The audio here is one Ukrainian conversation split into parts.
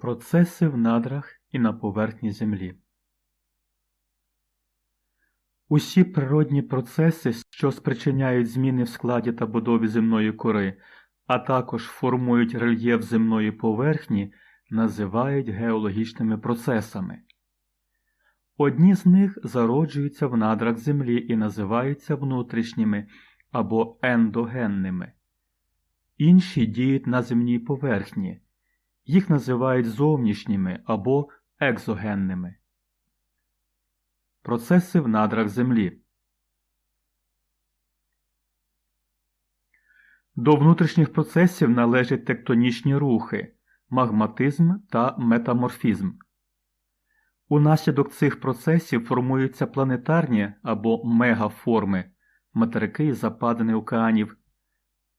Процеси в надрах і на поверхні Землі. Усі природні процеси, що спричиняють зміни в складі та будові земної кори, а також формують рельєф земної поверхні, називають геологічними процесами. Одні з них зароджуються в надрах Землі і називаються внутрішніми або ендогенними, інші діють на земній поверхні. Їх називають зовнішніми або екзогенними. Процеси в надрах Землі. До внутрішніх процесів належать тектонічні рухи, магматизм та метаморфізм. Унаслідок цих процесів формуються планетарні або мегаформи, материки і западини океанів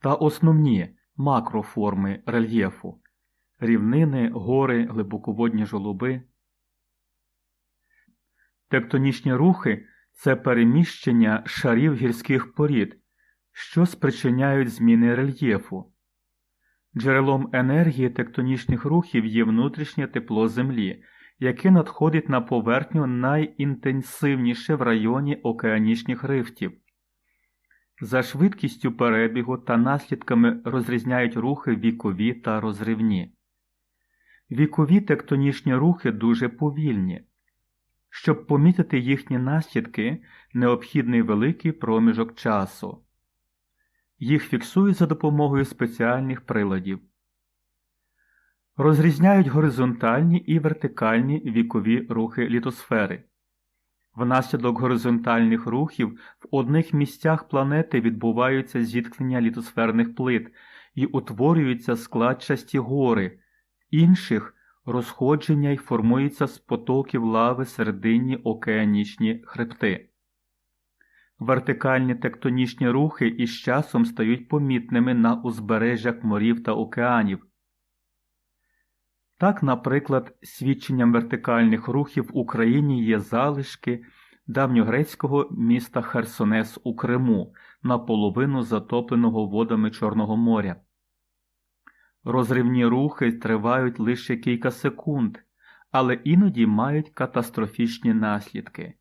та основні макроформи рельєфу рівнини, гори, глибоководні жолоби. Тектонічні рухи це переміщення шарів гірських порід, що спричиняють зміни рельєфу. Джерелом енергії тектонічних рухів є внутрішнє тепло Землі, яке надходить на поверхню найінтенсивніше в районі океанічних рифтів. За швидкістю перебігу та наслідками розрізняють рухи вікові та розривні. Вікові тектонічні рухи дуже повільні. Щоб помітити їхні наслідки, необхідний великий проміжок часу. Їх фіксують за допомогою спеціальних приладів. Розрізняють горизонтальні і вертикальні вікові рухи літосфери. Внаслідок горизонтальних рухів в одних місцях планети відбуваються зіткнення літосферних плит і утворюються складчасті гори інших розходження й формуються з потоків лави серединні океанічні хребти. Вертикальні тектонічні рухи із часом стають помітними на узбережжях морів та океанів. Так, наприклад, свідченням вертикальних рухів в Україні є залишки давньогрецького міста Херсонес у Криму, наполовину затопленого водами Чорного моря. Розривні рухи тривають лише кілька секунд, але іноді мають катастрофічні наслідки.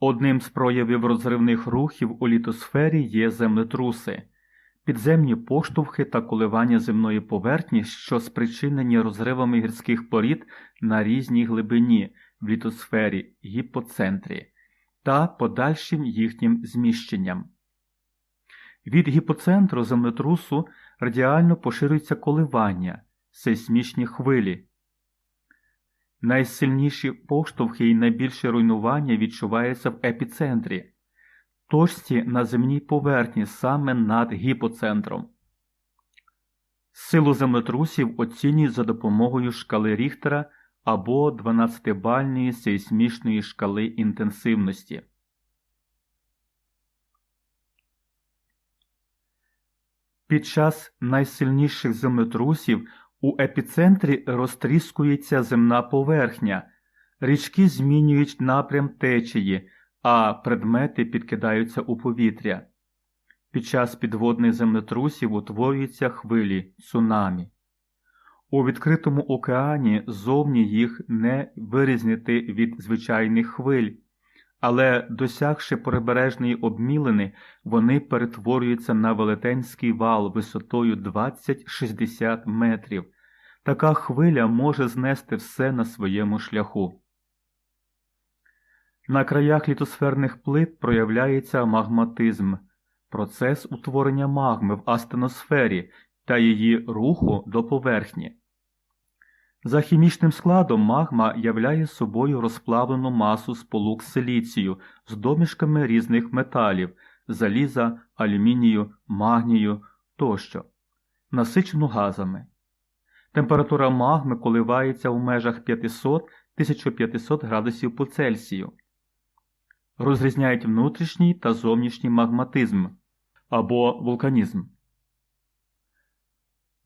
Одним з проявів розривних рухів у літосфері є землетруси, підземні поштовхи та коливання земної поверхні, що спричинені розривами гірських порід на різній глибині в літосфері гіпоцентрі та подальшим їхнім зміщенням. Від гіпоцентру землетрусу радіально поширюються коливання, сейсмічні хвилі. Найсильніші поштовхи і найбільше руйнування відчуваються в епіцентрі, точці на земній поверхні саме над гіпоцентром. Силу землетрусів оцінюють за допомогою шкали Ріхтера або 12-бальної сейсмічної шкали інтенсивності. Під час найсильніших землетрусів у епіцентрі розтріскується земна поверхня, річки змінюють напрям течії, а предмети підкидаються у повітря. Під час підводних землетрусів утворюються хвилі цунамі. У відкритому океані зовні їх не вирізнити від звичайних хвиль але, досягши прибережної обмілини, вони перетворюються на велетенський вал висотою 20-60 метрів. Така хвиля може знести все на своєму шляху. На краях літосферних плит проявляється магматизм, процес утворення магми в астеносфері та її руху до поверхні. За хімічним складом магма являє собою розплавлену масу сполук силіцію з домішками різних металів заліза, алюмінію, магнію тощо, насичену газами. Температура магми коливається в межах 500-1500 градусів по Цельсію. Розрізняють внутрішній та зовнішній магматизм або вулканізм.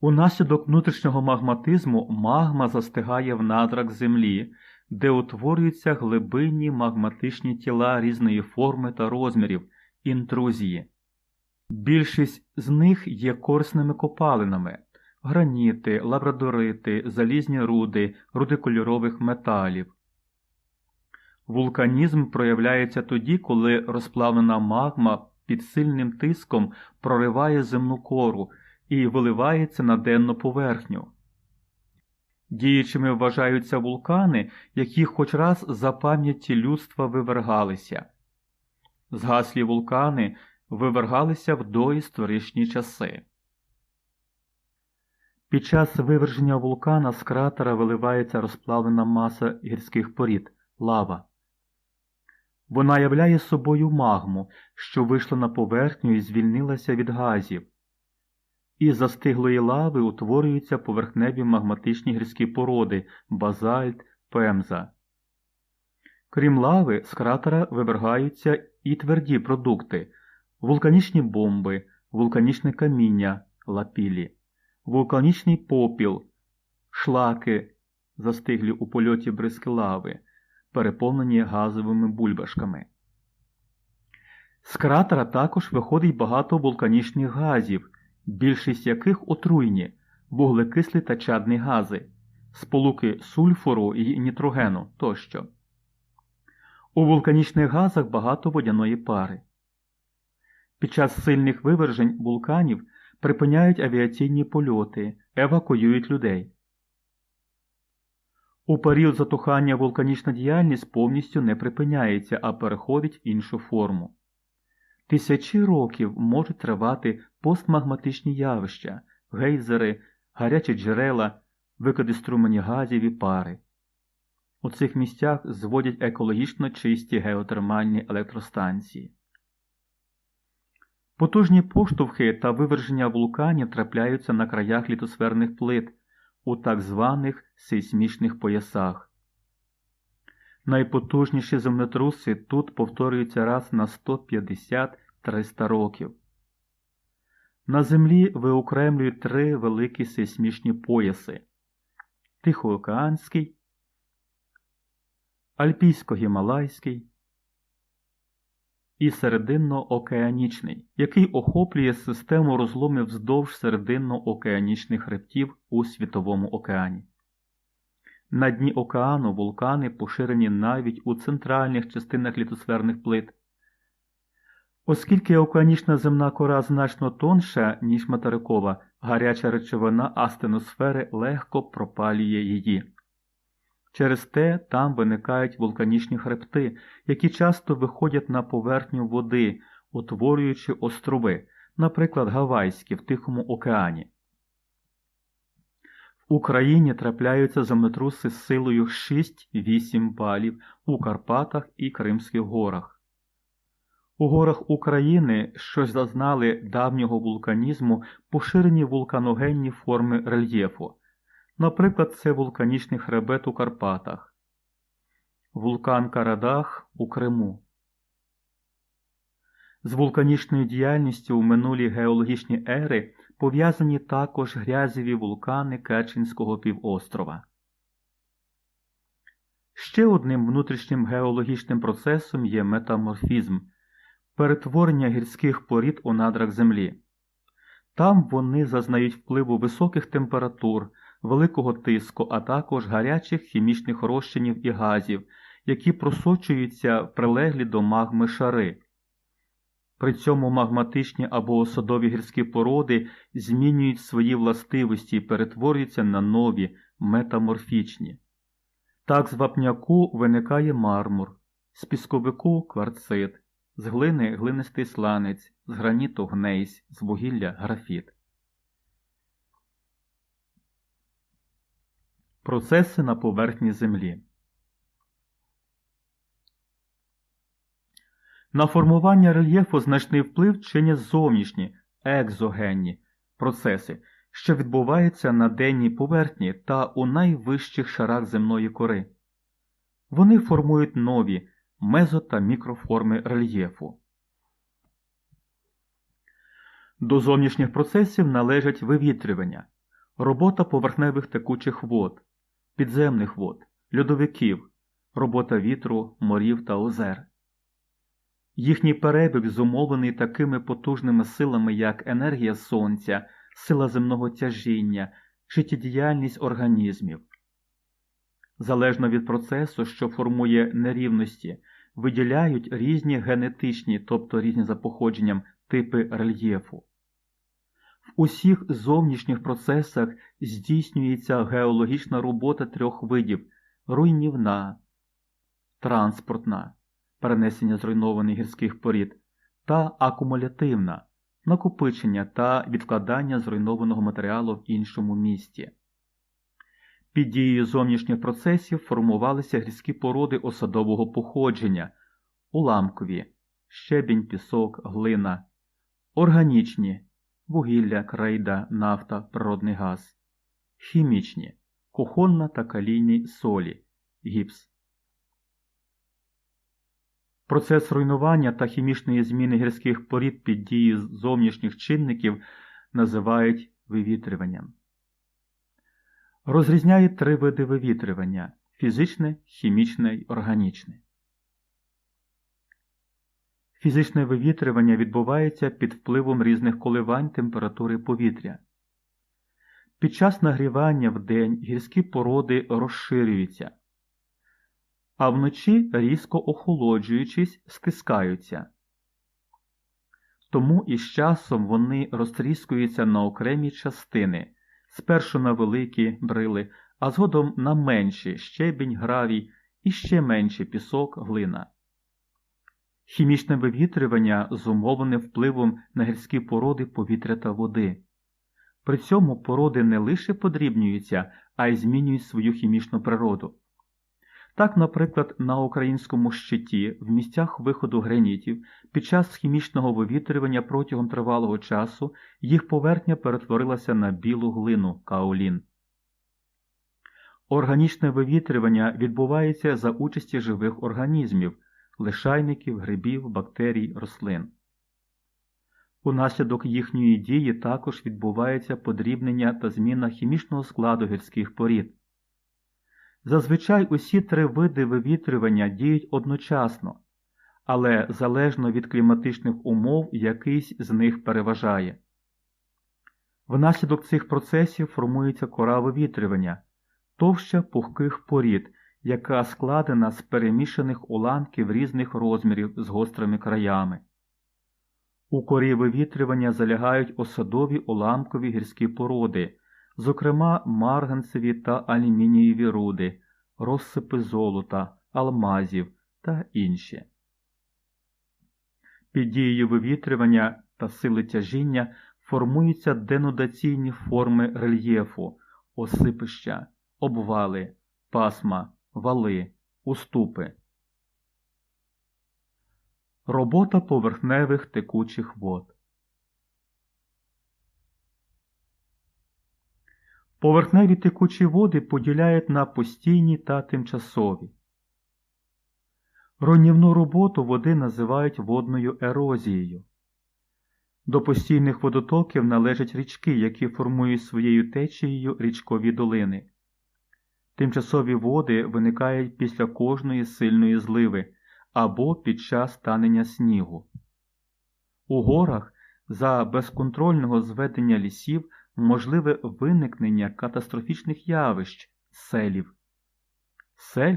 Унаслідок внутрішнього магматизму магма застигає в надрах землі, де утворюються глибинні магматичні тіла різної форми та розмірів, інтрузії. Більшість з них є корисними копалинами, граніти, лабрадорити, залізні руди, руди кольорових металів. Вулканізм проявляється тоді, коли розплавлена магма під сильним тиском прориває земну кору і виливається на денну поверхню. Діючими вважаються вулкани, які хоч раз за пам'яті людства вивергалися. Згаслі вулкани вивергалися в доісторичні часи. Під час виверження вулкана з кратера виливається розплавлена маса гірських порід лава. Вона являє собою магму, що вийшла на поверхню і звільнилася від газів. Із застиглої лави утворюються поверхневі магматичні гірські породи базальт, пемза. Крім лави, з кратера вивергаються і тверді продукти вулканічні бомби, вулканічне каміння лапілі, вулканічний попіл, шлаки, застиглі у польоті бризки лави, переповнені газовими бульбашками. З кратера також виходить багато вулканічних газів, більшість яких отруйні, вуглекислі та чадні гази, сполуки сульфуру і нітрогену тощо. У вулканічних газах багато водяної пари. Під час сильних вивержень вулканів припиняють авіаційні польоти, евакуюють людей. У період затухання вулканічна діяльність повністю не припиняється, а переходить іншу форму. Тисячі років можуть тривати постмагматичні явища, гейзери, гарячі джерела, викиди струмені газів і пари. У цих місцях зводять екологічно чисті геотермальні електростанції. Потужні поштовхи та виверження вулканів трапляються на краях літосферних плит у так званих сейсмічних поясах. Найпотужніші землетруси тут повторюються раз на 150-300 років. На Землі виокремлюють три великі сейсмічні пояси Тихоокеанський, Альпійсько-Гімалайський і серединно-океанічний, який охоплює систему розломів вздовж серединно-океанічних хребтів у Світовому океані. На дні океану вулкани поширені навіть у центральних частинах літосферних плит. Оскільки океанічна земна кора значно тонша, ніж материкова, гаряча речовина астеносфери легко пропалює її. Через те там виникають вулканічні хребти, які часто виходять на поверхню води, утворюючи острови, наприклад, Гавайські в Тихому океані. Україні трапляються землетруси з силою 6-8 балів у Карпатах і Кримських горах. У горах України, що зазнали давнього вулканізму, поширені вулканогенні форми рельєфу. Наприклад, це вулканічний хребет у Карпатах, вулкан Карадах у Криму. З вулканічною діяльністю у минулі геологічні ери пов'язані також грязєві вулкани Керченського півострова. Ще одним внутрішнім геологічним процесом є метаморфізм перетворення гірських порід у надрах землі. Там вони зазнають впливу високих температур великого тиску, а також гарячих хімічних розчинів і газів, які просочуються в прилеглі до магми шари. При цьому магматичні або осадові гірські породи змінюють свої властивості і перетворюються на нові метаморфічні. Так з вапняку виникає мармур, з пісковику кварцит, з глини глинистий сланець, з граніту гнейсь, з вугілля графіт. Процеси на поверхні Землі. На формування рельєфу значний вплив чинять зовнішні екзогенні процеси, що відбуваються на денній поверхні та у найвищих шарах земної кори. Вони формують нові мезо та мікроформи рельєфу. До зовнішніх процесів належать вивітрювання, робота поверхневих текучих вод підземних вод, льодовиків, робота вітру, морів та озер. Їхній перебіг зумовлений такими потужними силами, як енергія сонця, сила земного тяжіння, життєдіяльність організмів. Залежно від процесу, що формує нерівності, виділяють різні генетичні, тобто різні за походженням типи рельєфу. В усіх зовнішніх процесах здійснюється геологічна робота трьох видів руйнівна, транспортна перенесення зруйнованих гірських порід та акумулятивна накопичення та відкладання зруйнованого матеріалу в іншому місті. Під дією зовнішніх процесів формувалися гірські породи осадового походження, уламкові, щебінь, пісок, глина, органічні вугілля, крейда, нафта, природний газ, хімічні, кухонна та калійні солі, гіпс. Процес руйнування та хімічної зміни гірських порід під дією зовнішніх чинників називають вивітрюванням. Розрізняють три види вивітрювання фізичне, хімічне й органічне. Фізичне вивітрювання відбувається під впливом різних коливань температури повітря. Під час нагрівання в день гірські породи розширюються, а вночі, різко охолоджуючись, стискаються. Тому із часом вони розтріскуються на окремі частини, спершу на великі брили, а згодом на менші щебінь, гравій і ще менші пісок, глина. Хімічне вивітрювання зумовлене впливом на гірські породи повітря та води. При цьому породи не лише подрібнюються, а й змінюють свою хімічну природу. Так, наприклад, на українському щиті в місцях виходу гранітів під час хімічного вивітрювання протягом тривалого часу їх поверхня перетворилася на білу глину каолін. Органічне вивітрювання відбувається за участі живих організмів лишайників, грибів, бактерій, рослин. Унаслідок їхньої дії також відбувається подрібнення та зміна хімічного складу гірських порід. Зазвичай усі три види вивітрювання діють одночасно, але залежно від кліматичних умов якийсь з них переважає. Внаслідок цих процесів формується кора вивітрювання, товща пухких порід, яка складена з перемішаних уламків різних розмірів з гострими краями. У корі вивітрювання залягають осадові уламкові гірські породи, зокрема марганцеві та алюмінієві руди, розсипи золота, алмазів та інші. Під дією вивітрювання та сили тяжіння формуються денудаційні форми рельєфу, осипища, обвали, пасма, вали, уступи. Робота поверхневих текучих вод. Поверхневі текучі води поділяють на постійні та тимчасові. Руйнівну роботу води називають водною ерозією. До постійних водотоків належать річки, які формують своєю течією річкові долини. Тимчасові води виникають після кожної сильної зливи або під час танення снігу. У горах за безконтрольного зведення лісів можливе виникнення катастрофічних явищ селів. Сель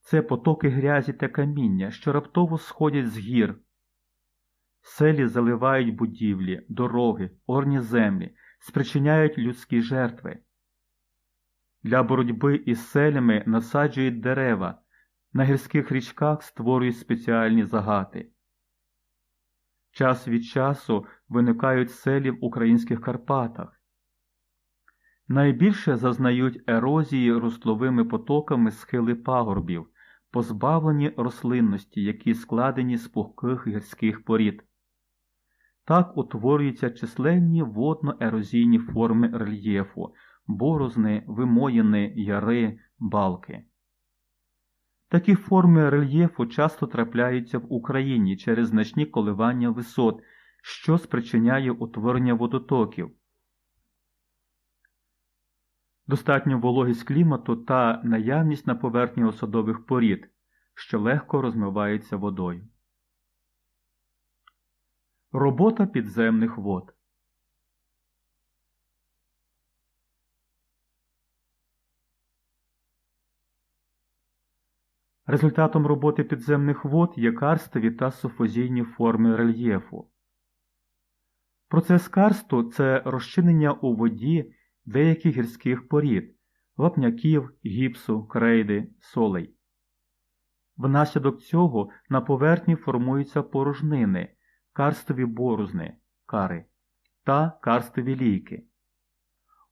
це потоки грязі та каміння, що раптово сходять з гір. Селі заливають будівлі, дороги, орні землі, спричиняють людські жертви. Для боротьби із селями насаджують дерева, на гірських річках створюють спеціальні загати. Час від часу виникають селі в українських Карпатах. Найбільше зазнають ерозії русловими потоками схили пагорбів, позбавлені рослинності, які складені з пухких гірських порід. Так утворюються численні водно-ерозійні форми рельєфу, борозни, вимоїни, яри, балки. Такі форми рельєфу часто трапляються в Україні через значні коливання висот, що спричиняє утворення водотоків. Достатньо вологість клімату та наявність на поверхні осадових порід, що легко розмивається водою. Робота підземних вод. Результатом роботи підземних вод є карстові та суфозійні форми рельєфу. Процес карсту це розчинення у воді деяких гірських порід, вапняків, гіпсу, крейди, солей. Внаслідок цього на поверхні формуються порожнини, карстові борозни, кари та карстові лійки.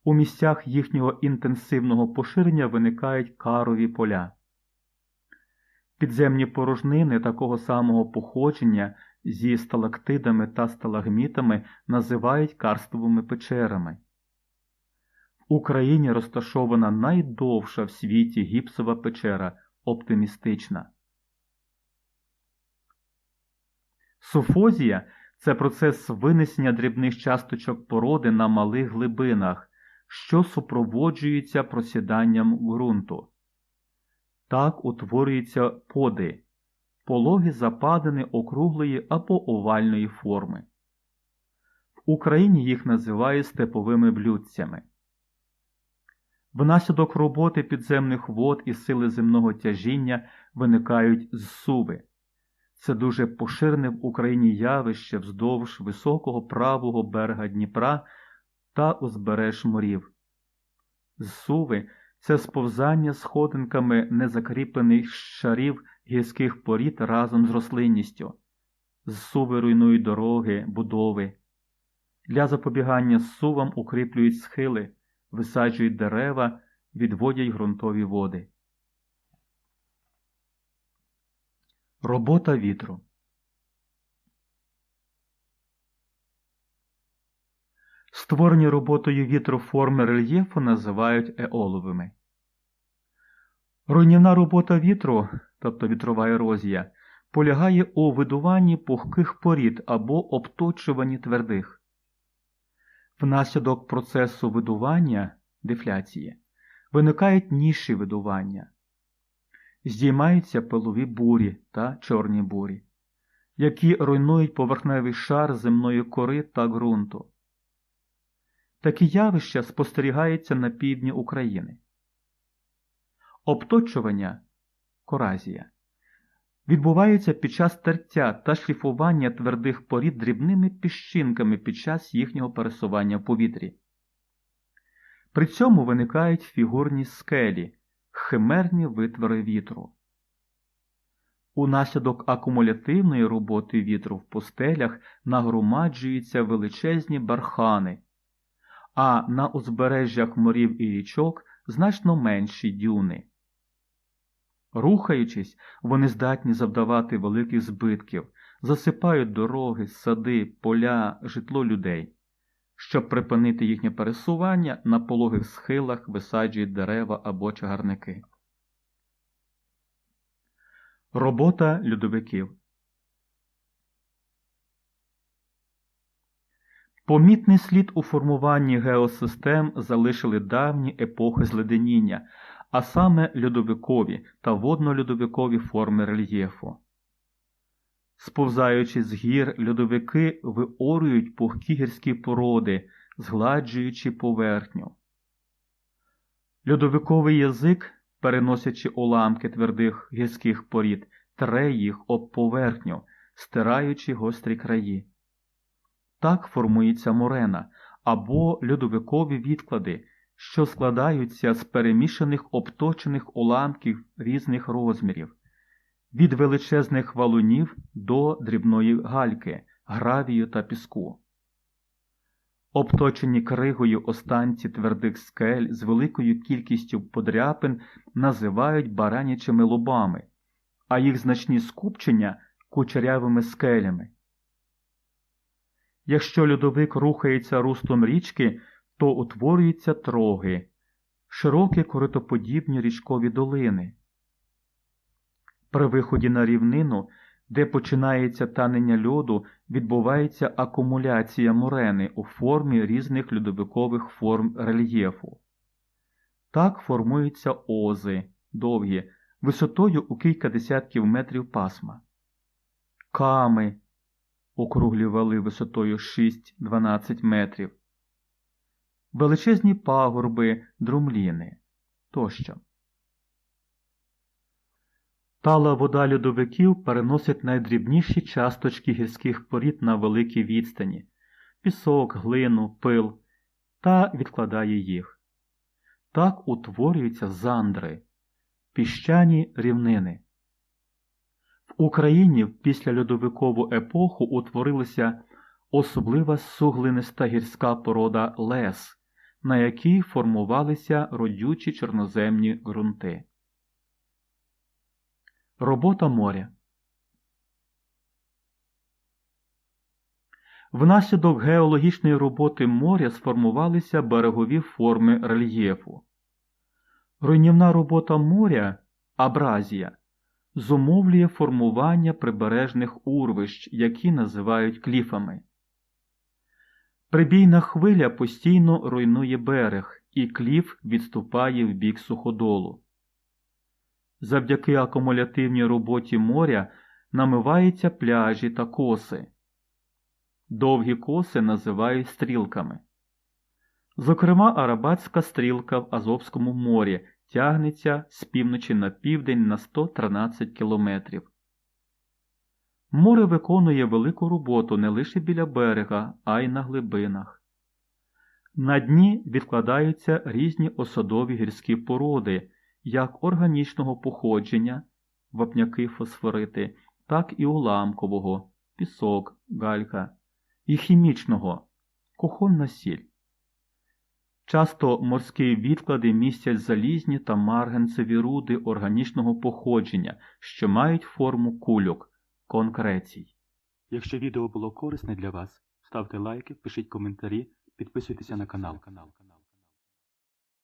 У місцях їхнього інтенсивного поширення виникають карові поля. Підземні порожнини такого самого походження зі сталактидами та сталагмітами називають карстовими печерами. Україні розташована найдовша в світі гіпсова печера оптимістична. Суфозія це процес винесення дрібних часточок породи на малих глибинах, що супроводжується просіданням ґрунту. Так утворюються поди, пологі западини округлої або овальної форми. В Україні їх називають степовими блюдцями. Внаслідок роботи підземних вод і сили земного тяжіння виникають зсуви. Це дуже поширене в Україні явище вздовж високого правого берега Дніпра та узбереж морів. Зсуви це сповзання сходинками незакріплених шарів гірських порід разом з рослинністю, зсуви руйнують дороги, будови. Для запобігання зсувам укріплюють схили, висаджують дерева, відводять ґрунтові води. Робота вітру Створені роботою вітру форми рельєфу називають еоловими. Руйнівна робота вітру, тобто вітрова ерозія, полягає у видуванні пухких порід або обточуванні твердих. Внаслідок процесу видування дефляції виникають ніші видування, здіймаються пилові бурі та чорні бурі, які руйнують поверхневий шар земної кори та ґрунту. Такі явища спостерігаються на півдні України. Обточування коразія відбувається під час тертя та шліфування твердих порід дрібними піщинками під час їхнього пересування в повітрі. При цьому виникають фігурні скелі, химерні витвори вітру. Унаслідок акумулятивної роботи вітру в пустелях нагромаджуються величезні бархани а на узбережжях морів і річок значно менші дюни. Рухаючись, вони здатні завдавати великих збитків, засипають дороги, сади, поля, житло людей. Щоб припинити їхнє пересування, на пологих схилах висаджують дерева або чагарники. Робота льодовиків Помітний слід у формуванні геосистем залишили давні епохи зледеніння, а саме льодовикові та водно-льодовикові форми рельєфу. Сповзаючи з гір, льодовики виорюють пухкі гірські породи, згладжуючи поверхню. Льодовиковий язик, переносячи уламки твердих гірських порід, тре їх об поверхню, стираючи гострі краї. Так формується морена або льодовикові відклади, що складаються з перемішаних обточених уламків різних розмірів, від величезних валунів до дрібної гальки, гравію та піску. Обточені кригою останці твердих скель з великою кількістю подряпин називають баранячими лобами, а їх значні скупчення кучерявими скелями. Якщо льодовик рухається руслом річки, то утворюються троги, широкі коритоподібні річкові долини. При виході на рівнину, де починається танення льоду, відбувається акумуляція морени у формі різних льодовикових форм рельєфу. Так формуються ози довгі, висотою у кілька десятків метрів пасма, ками округлі вали висотою 6-12 метрів, величезні пагорби, друмліни тощо. Тала вода льодовиків переносить найдрібніші часточки гірських порід на великі відстані пісок, глину, пил та відкладає їх. Так утворюються зандри, піщані рівнини. В Україні в післяльодовикову епоху утворилася особлива суглиниста гірська порода лес, на якій формувалися родючі чорноземні ґрунти. Робота моря Внаслідок геологічної роботи моря сформувалися берегові форми рельєфу. Руйнівна робота моря абразія зумовлює формування прибережних урвищ, які називають кліфами. Прибійна хвиля постійно руйнує берег, і кліф відступає в бік суходолу. Завдяки акумулятивній роботі моря намиваються пляжі та коси. Довгі коси називають стрілками. Зокрема, Арабатська стрілка в Азовському морі тягнеться з півночі на південь на 113 кілометрів. Море виконує велику роботу не лише біля берега, а й на глибинах. На дні відкладаються різні осадові гірські породи, як органічного походження, вапняки фосфорити, так і уламкового, пісок, галька, і хімічного кухонна сіль. Часто морські відклади містять залізні та марганцеві руди органічного походження, що мають форму кульок конкрецій. Якщо відео було корисне для вас, ставте лайки, пишіть коментарі, підписуйтеся на канал.